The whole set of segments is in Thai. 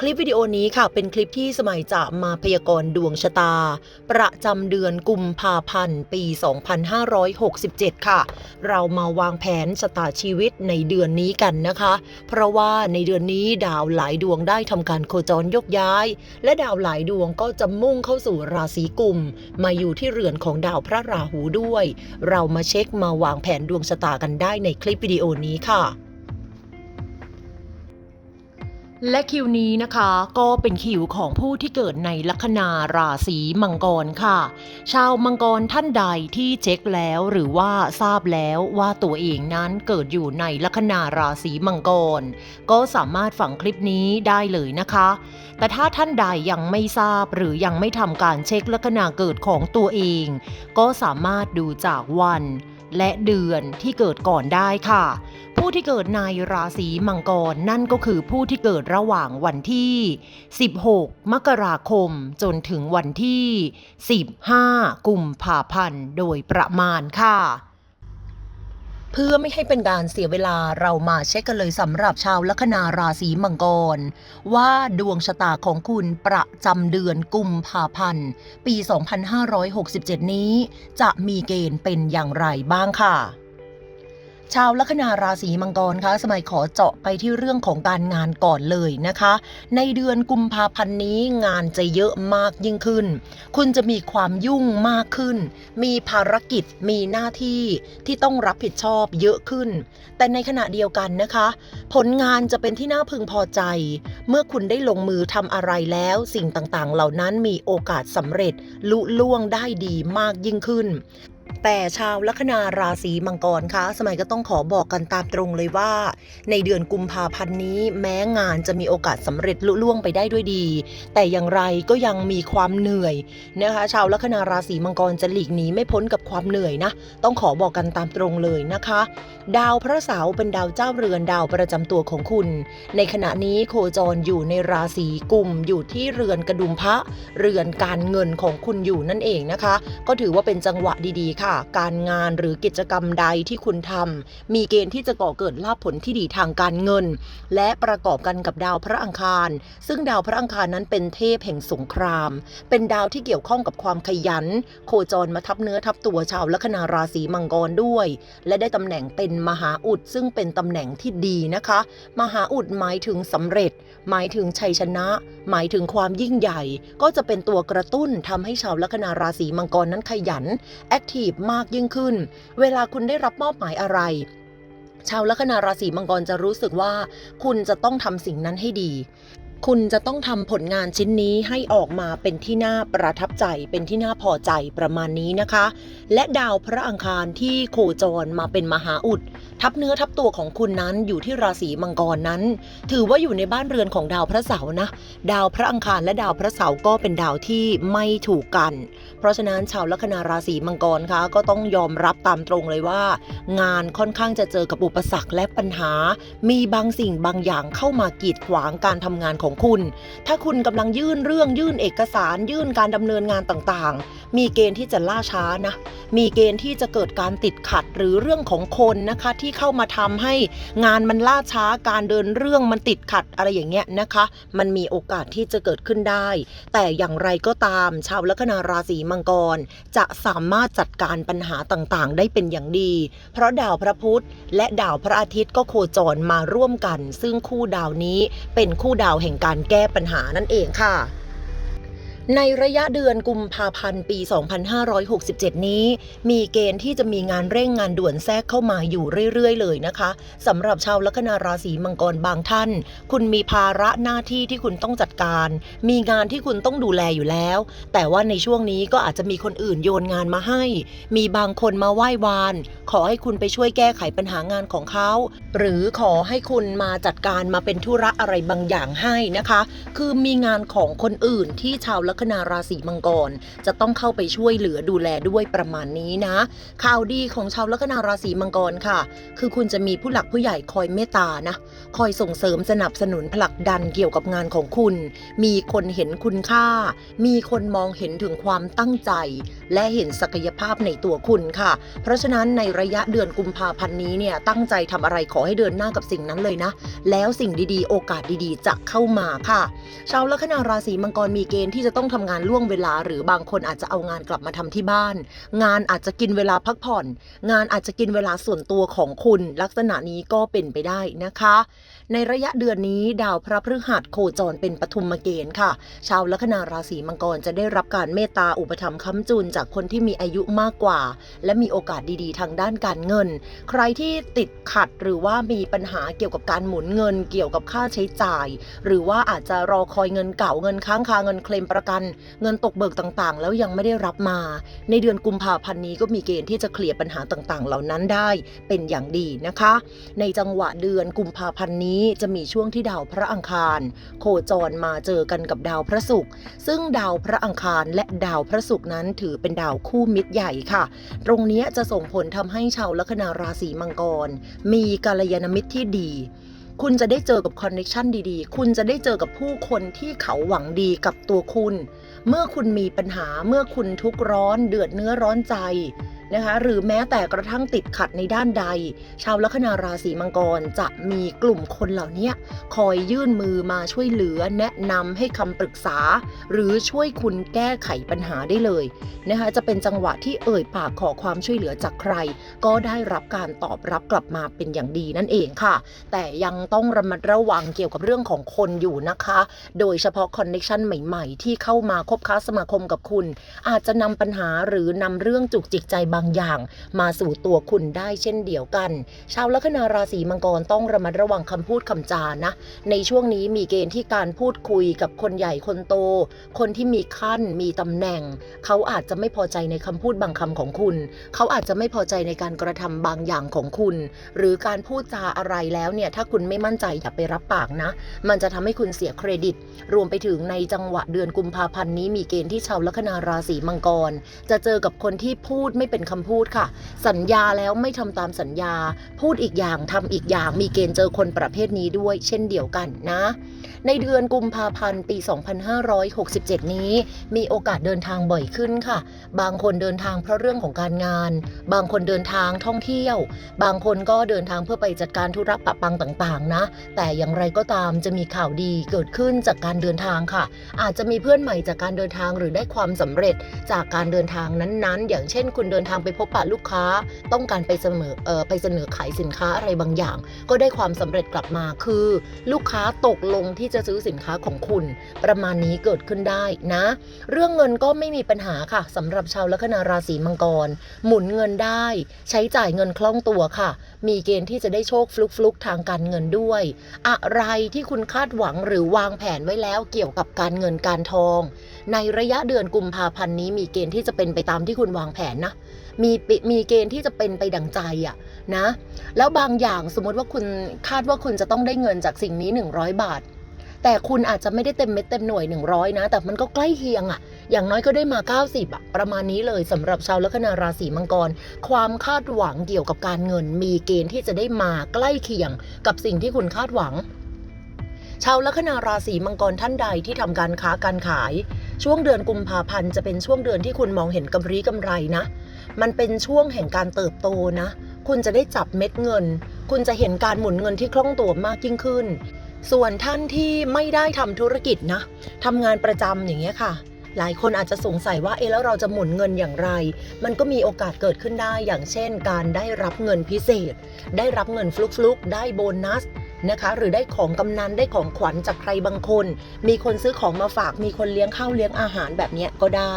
คลิปวิดีโอนี้ค่ะเป็นคลิปที่สมัยจะมาพยากรณ์ดวงชะตา ประจำเดือนกุมภาพันธ์ ปี 2567 ค่ะ เรามาวางแผนชะตาชีวิตในเดือนนี้กันนะคะ เพราะว่าในเดือนนี้ดาวหลายดวงได้ทำการโคจรยกย้าย และดาวหลายดวงก็จะมุ่งเข้าสู่ราศีกุม มาอยู่ที่เรือนของดาวพระราหูด้วย เรามาเช็คมาวางแผนดวงชะตากันได้ในคลิปวิดีโอนี้ค่ะ และคิวนี้นะคะก็เป็นคิวของผู้ที่เกิดในลัคนาราศีมังกรค่ะ ชาวมังกรท่านใดที่เช็คแล้วหรือว่าทราบแล้วว่าตัวเองนั้นเกิดอยู่ในลัคนาราศีมังกร ก็สามารถฟังคลิปนี้ได้เลยนะคะ แต่ถ้าท่านใดยังไม่ทราบหรือยังไม่ทำการเช็คลัคนาเกิดของตัวเอง ก็สามารถดูจากวัน และเดือนที่เกิดก่อนได้ค่ะ ผู้ที่เกิดในราศีมังกรนั่นก็คือผู้ที่เกิดระหว่างวันที่ 16 มกราคม จนถึงวันที่ 15 กุมภาพันธ์โดยประมาณค่ะ เพื่อไม่ให้เป็นการเสียเวลาเรามาเช็คกันเลยสำหรับชาวลัคนาราศีมังกร ว่าดวงชะตาของคุณประจำเดือนกุมภาพันธ์ ปี 2567 นี้ จะมีเกณฑ์เป็นอย่างไรบ้างค่ะ ชาวลัคนาราศีมังกรคะสมัยขอเจาะไปที่เรื่องของการงานก่อนเลยนะคะ ในเดือนกุมภาพันธ์นี้งานจะเยอะมากยิ่งขึ้น คุณจะมีความยุ่งมากขึ้น มีภารกิจมีหน้าที่ที่ต้องรับผิดชอบเยอะขึ้น แต่ในขณะเดียวกันนะคะ ผลงานจะเป็นที่น่าพึงพอใจ เมื่อคุณได้ลงมือทำอะไรแล้ว สิ่งต่างๆ เหล่านั้นมีโอกาสสำเร็จลุล่วงได้ดีมากยิ่งขึ้น แต่ชาวลัคนาราศีมังกรคะสมัยก็ต้องขอบอกกันตามตรงเลยว่า ในเดือนกุมภาพันธ์นี้แม้งานจะมีโอกาสสำเร็จลุล่วงไปได้ด้วยดี แต่อย่างไรก็ยังมีความเหนื่อยนะคะ ชาวลัคนาราศีมังกรจะหลีกหนีไม่พ้นกับความเหนื่อยนะ ต้องขอบอกกันตามตรงเลยนะคะ ดาวพระเสาร์เป็นดาวเจ้าเรือนดาวประจำตัวของคุณ ในขณะนี้โคจรอยู่ในราศีกุมอยู่ที่เรือนกระดุมพระ เรือนการเงินของคุณอยู่นั่นเองนะคะ ก็ถือว่าเป็นจังหวะดีๆค่ะการงานหรือกิจกรรมใดที่คุณทำมีเกณฑ์ที่จะก่อเกิดลาภผลที่ดีทางการเงิน และประกอบกันกับดาวพระอังคาร ซึ่งดาวพระอังคารนั้นเป็นเทพแห่งสงคราม เป็นดาวที่เกี่ยวข้องกับความขยัน โคจรมาทับเนื้อทับตัวชาวลัคนาราศีมังกรด้วย และได้ตำแหน่งเป็นมหาอุดซึ่งเป็นตำแหน่งที่ดีนะคะ มหาอุดหมายถึงสำเร็จ หมายถึงชัยชนะ หมายถึงความยิ่งใหญ่ ก็จะเป็นตัวกระตุ้นทำให้ชาวลัคนาราศีมังกรนั้นขยันแอคทีฟมากยิ่งขึ้น เวลาคุณได้รับมอบหมายอะไร ชาวลัคนาราศีมังกรจะรู้สึกว่า คุณจะต้องทำสิ่งนั้นให้ดี คุณจะต้องทำผลงานชิ้นนี้ให้ออกมาเป็นที่น่าประทับใจเป็นที่น่าพอใจประมาณนี้นะคะ และดาวพระอังคารที่โคจรมาเป็นมหาอุด ทับเนื้อทับตัวของคุณนั้นอยู่ที่ราศีมังกรนั้น ถือว่าอยู่ในบ้านเรือนของดาวพระเสาร์นะ ดาวพระอังคารและดาวพระเสาร์ก็เป็นดาวที่ไม่ถูกกัน เพราะฉะนั้นชาวลัคนาราศีมังกรคะก็ต้องยอมรับตามตรงเลยว่า งานค่อนข้างจะเจอกับอุปสรรคและปัญหา มีบางสิ่งบางอย่างเข้ามากีดขวางการทำงานของคุณ ถ้าคุณกำลังยื่นเรื่องยื่นเอกสารยื่นการดำเนินงานต่างๆ มีเกณฑ์ที่จะล่าช้านะ มีเกณฑ์ที่จะเกิดการติดขัดหรือเรื่องของคนนะคะ ที่เข้ามาทำให้งานมันล่าช้าการเดินเรื่องมันติดขัดอะไรอย่างเงี้ยนะคะ มันมีโอกาสที่จะเกิดขึ้นได้ แต่อย่างไรก็ตามชาวลัคนาราศีมังกร จะสามารถจัดการปัญหาต่างๆ ได้เป็นอย่างดี เพราะดาวพระพุธและดาวพระอาทิตย์ก็โคจรมาร่วมกัน ซึ่งคู่ดาวนี้เป็นคู่ดาวแห่งการแก้ปัญหานั่นเองค่ะ ในระยะเดือนกุมภาพันธ์ปี 2567 นี้ มีเกณฑ์ที่จะมีงานเร่งงานด่วนแทรกเข้ามาอยู่เรื่อยๆ เลยนะคะสำหรับชาวลัคนาราศีมังกรบางท่าน คุณมีภาระหน้าที่ที่คุณต้องจัดการ มีงานที่คุณต้องดูแลอยู่แล้ว แต่ว่าในช่วงนี้ก็อาจจะมีคนอื่นโยนงานมาให้ มีบางคนมาไหว้วาน ขอให้คุณไปช่วยแก้ไขปัญหางานของเขา หรือขอให้คุณมาจัดการมาเป็นธุระอะไรบางอย่างให้นะคะ คือมีงานของคนอื่นที่ชาวลัคนาราศีมังกร จะต้องเข้าไปช่วยเหลือดูแลด้วยประมาณนี้นะ ข่าวดีของชาวลัคนาราศีมังกรค่ะ คือคุณจะมีผู้หลักผู้ใหญ่คอยเมตตานะ คอยส่งเสริมสนับสนุนผลักดันเกี่ยวกับงานของคุณ มีคนเห็นคุณค่า มีคนมองเห็นถึงความตั้งใจ และเห็นศักยภาพในตัวคุณค่ะ เพราะฉะนั้นในระยะเดือนกุมภาพันธ์นี้เนี่ยตั้งใจทำอะไรขอให้เดินหน้ากับสิ่งนั้นเลยนะ แล้วสิ่งดีๆ โอกาสดีๆ จะเข้ามาค่ะ ชาวลัคนาราศีมังกรมีเกณฑ์ที่จะต้องทำงานล่วงเวลา หรือบางคนอาจจะเอางานกลับมาทำที่บ้าน งานอาจจะกินเวลาพักผ่อน งานอาจจะกินเวลาส่วนตัวของคุณ ลักษณะนี้ก็เป็นไปได้นะคะ ในระยะเดือนนี้ดาวพระพฤหัสโคจรเป็นปฐุมเกณฑ์ค่ะ ชาวลัคนาราศีมังกรจะได้รับการเมตตาอุปถัมภ์ค้ำจุนจากคนที่มีอายุมากกว่า และมีโอกาสดีๆ ทางด้านการเงิน ใครที่ติดขัดหรือว่ามีปัญหาเกี่ยวกับการหมุนเงิน เกี่ยวกับค่าใช้จ่าย หรือว่าอาจจะรอคอยเงินเก่าเงินค้างคาเงินเคลมประกัน เงินตกเบิกต่างๆ แล้วยังไม่ได้รับมา ในเดือนกุมภาพันธ์นี้ก็มีเกณฑ์ที่จะเคลียร์ปัญหาต่างๆ เหล่านั้นได้เป็นอย่างดีนะคะ ในจังหวะเดือนกุมภาพันธ์นี้นี้จะมีช่วงที่ดาวพระอังคาร โคจรมาเจอกันกับดาวพระศุกร์ซึ่งดาวพระอังคารและดาวพระศุกร์นั้นถือเป็นดาวคู่มิตรใหญ่ค่ะ ตรงนี้จะส่งผลทำให้ชาวลัคนาราศีมังกร มีกัลยาณมิตรที่ดีคุณจะได้เจอกับคอนเนคชันดีๆ คุณจะได้เจอกับผู้คนที่เขาหวังดีกับตัวคุณ เมื่อคุณมีปัญหา เมื่อคุณทุกข์ร้อน เดือดเนื้อร้อนใจ นะคะ หรือแม้แต่กระทั่งติดขัดในด้านใด ชาวลัคนาราศีมังกรจะมีกลุ่มคนเหล่านี้คอยยื่นมือมาช่วยเหลือ แนะนำให้คำปรึกษา หรือช่วยคุณแก้ไขปัญหาได้เลยนะคะจะเป็นจังหวะที่เอ่ยปากขอความช่วยเหลือจากใคร ก็ได้รับการตอบรับกลับมาเป็นอย่างดีนั่นเองค่ะ แต่ยังต้องระมัดระวังเกี่ยวกับเรื่องของคนอยู่นะคะ โดยเฉพาะคอนเน t ชันใหม่ ๆ ที่เข้ามาคบค้าสมาคมกับคุณ อาจจะนำปัญหาหรือนำเรื่องจุกจิกใจบางอย่าง มาสู่ตัวคุณได้เช่นเดียวกัน ชาวลัคนาราศีมังกรต้องระมัดระวังคำพูดคำจานะ ในช่วงนี้มีเกณฑ์ที่การพูดคุยกับคนใหญ่คนโต คนที่มีขั้นมีตำแหน่ง เขาอาจจะไม่พอใจในคำพูดบางคำของคุณ เขาอาจจะไม่พอใจในการกระทำบางอย่างของคุณ หรือการพูดจาอะไรแล้วเนี่ยถ้าคุณไม่มั่นใจอย่าไปรับปากนะ มันจะทำให้คุณเสียเครดิต รวมไปถึงในจังหวะเดือนกุมภาพันธ์นี้มีเกณฑ์ที่ชาวลัคนาราศีมังกร จะเจอกับคนที่พูดไม่เป็นคำพูดค่ะ สัญญาแล้วไม่ทำตามสัญญา พูดอีกอย่างทำอีกอย่างมีเกณฑ์เจอคนประเภทนี้ด้วย เช่นเดียวกันนะ ในเดือนกุมภาพันธ์ปี 2567 นี้ มีโอกาสเดินทางบ่อยขึ้นค่ะ บางคนเดินทางเพราะเรื่องของการงาน บางคนเดินทางท่องเที่ยว บางคนก็เดินทางเพื่อไปจัดการธุระปะปังต่างๆ นะ แต่อย่างไรก็ตามจะมีข่าวดีเกิดขึ้นจากการเดินทางค่ะ อาจจะมีเพื่อนใหม่จากการเดินทางหรือได้ความสำเร็จจากการเดินทางนั้นๆ อย่างเช่น คุณเดินทางไปพบปะลูกค้า ต้องการไปเสนอเออไปเสนอขายสินค้าอะไรบางอย่าง ก็ได้ความสำเร็จกลับมาคือ ลูกค้าตกลงที่จะซื้อสินค้าของคุณ ประมาณนี้เกิดขึ้นได้นะ เรื่องเงินก็ไม่มีปัญหาค่ะสำหรับชาวลัคนาราศีมังกร หมุนเงินได้ ใช้จ่ายเงินคล่องตัวค่ะ มีเกณฑ์ที่จะได้โชคฟลุกฟลุกทางการเงินด้วย อะไรที่คุณคาดหวังหรือวางแผนไว้แล้วเกี่ยวกับการเงินการทอง ในระยะเดือนกุมภาพันธ์นี้มีเกณฑ์ที่จะเป็นไปตามที่คุณวางแผนนะ มีมีเกณฑ์ที่จะเป็นไปดังใจอะนะ แล้วบางอย่างสมมติว่าคุณคาดว่าคุณจะต้องได้เงินจากสิ่งนี้ 100 บาท แต่คุณอาจจะไม่ได้เต็มเม็ดเต็มหน่วย 100 นะ แต่มันก็ใกล้เคียงอะอย่างน้อยก็ได้มา 90อะประมาณนี้เลยสำหรับชาวลัคนาราศีมังกร ความคาดหวังเกี่ยวกับการเงิน มีเกณฑ์ที่จะได้มาใกล้เคียง กับสิ่งที่คุณคาดหวังชาวลัคนาราศีมังกรท่านใดที่ทำการค้าการขาย ช่วงเดือนกุมภาพันธ์จะเป็นช่วงเดือนที่คุณมองเห็นกำไรกำไรนะ มันเป็นช่วงแห่งการเติบโตนะ คุณจะได้จับเม็ดเงิน คุณจะเห็นการหมุนเงินที่คล่องตัวมากยิ่งขึ้น ส่วนท่านที่ไม่ได้ทำธุรกิจนะทำงานประจำอย่างเงี้ยค่ะหลายคนอาจจะสงสัยว่าเอ๊ะแล้วเราจะหมุนเงินอย่างไร มันก็มีโอกาสเกิดขึ้นได้อย่างเช่น การได้รับเงินพิเศษ ได้รับเงินฟลุกๆ ได้โบนัส นะคะ หรือได้ของกำนันได้ของขวัญจากใครบางคน มีคนซื้อของมาฝาก มีคนเลี้ยงข้าวเลี้ยงอาหารแบบนี้ก็ได้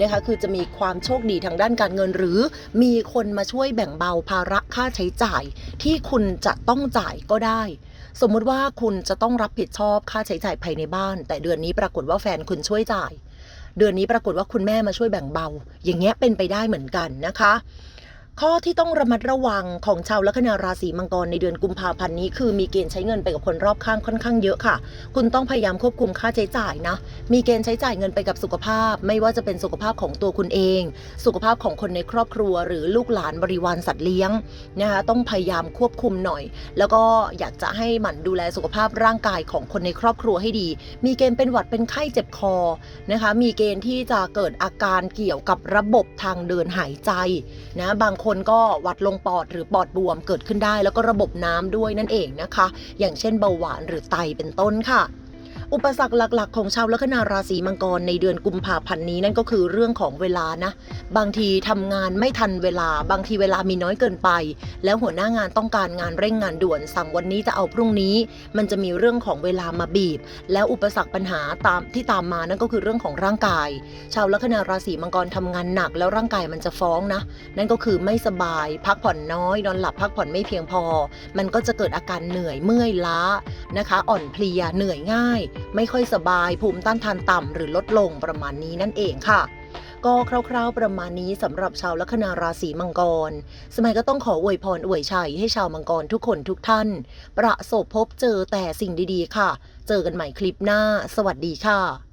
นะคะ คือจะมีความโชคดีทางด้านการเงิน หรือมีคนมาช่วยแบ่งเบาภาระค่าใช้จ่าย ที่คุณจะต้องจ่ายก็ได้ สมมุติว่าคุณจะต้องรับผิดชอบค่าใช้จ่ายภายในบ้าน แต่เดือนนี้ปรากฏว่าแฟนคุณช่วยจ่าย เดือนนี้ปรากฏว่าคุณแม่มาช่วยแบ่งเบา อย่างเงี้ยเป็นไปได้เหมือนกันนะคะ ข้อที่ต้องระมัดระวังของชาวลัคนาราศีมังกรในเดือนกุมภาพันธ์นี้คือมีเกณฑ์ใช้เงินไปกับคนรอบข้างค่อนข้างเยอะค่ะ คุณต้องพยายามควบคุมค่าใช้จ่ายนะ มีเกณฑ์ใช้จ่ายเงินไปกับสุขภาพ ไม่ว่าจะเป็นสุขภาพของตัวคุณเอง สุขภาพของคนในครอบครัว หรือลูกหลานบริวารสัตว์เลี้ยงนะคะต้องพยายามควบคุมหน่อย แล้วก็อยากจะให้หมั่นดูแลสุขภาพร่างกายของคนในครอบครัวให้ดี มีเกณฑ์เป็นหวัดเป็นไข้เจ็บคอนะคะมีเกณฑ์ที่จะเกิดอาการเกี่ยวกับระบบทางเดินหายใจนะบางคนคนก็วัดลงปอดหรือปอดบวมเกิดขึ้นได้ แล้วก็ระบบน้ำด้วยนั่นเองนะคะ อย่างเช่นเบาหวานหรือไตเป็นต้นค่ะ อุปสรรคหลัก ๆ ของชาวลัคนาราศีมังกรในเดือนกุมภาพันธ์นี้นั่นก็คือเรื่องของเวลานะ บางทีทำงานไม่ทันเวลา บางทีเวลามีน้อยเกินไป แล้วหัวหน้างานต้องการงานเร่งงานด่วน สั่งวันนี้จะเอาพรุ่งนี้ มันจะมีเรื่องของเวลามาบีบ แล้วอุปสรรคปัญหาตามที่ตามมานั่นก็คือเรื่องของร่างกาย ชาวลัคนาราศีมังกรทำงานหนัก แล้วร่างกายมันจะฟ้องนะ นั่นก็คือไม่สบาย พักผ่อนน้อย นอนหลับพักผ่อนไม่เพียงพอ มันก็จะเกิดอาการเหนื่อยเมื่อยล้านะคะ อ่อนเพลียเหนื่อยง่าย ไม่ค่อยสบายภูมิต้านทานต่ำหรือลดลงประมาณนี้นั่นเองค่ะ ก็คร่าวๆประมาณนี้สำหรับชาวลัคนาราศีมังกร สมัยก็ต้องขออวยพรอวยชัยให้ชาวมังกรทุกคนทุกท่าน ประสบพบเจอแต่สิ่งดีๆ ค่ะ เจอกันใหม่คลิปหน้า สวัสดีค่ะ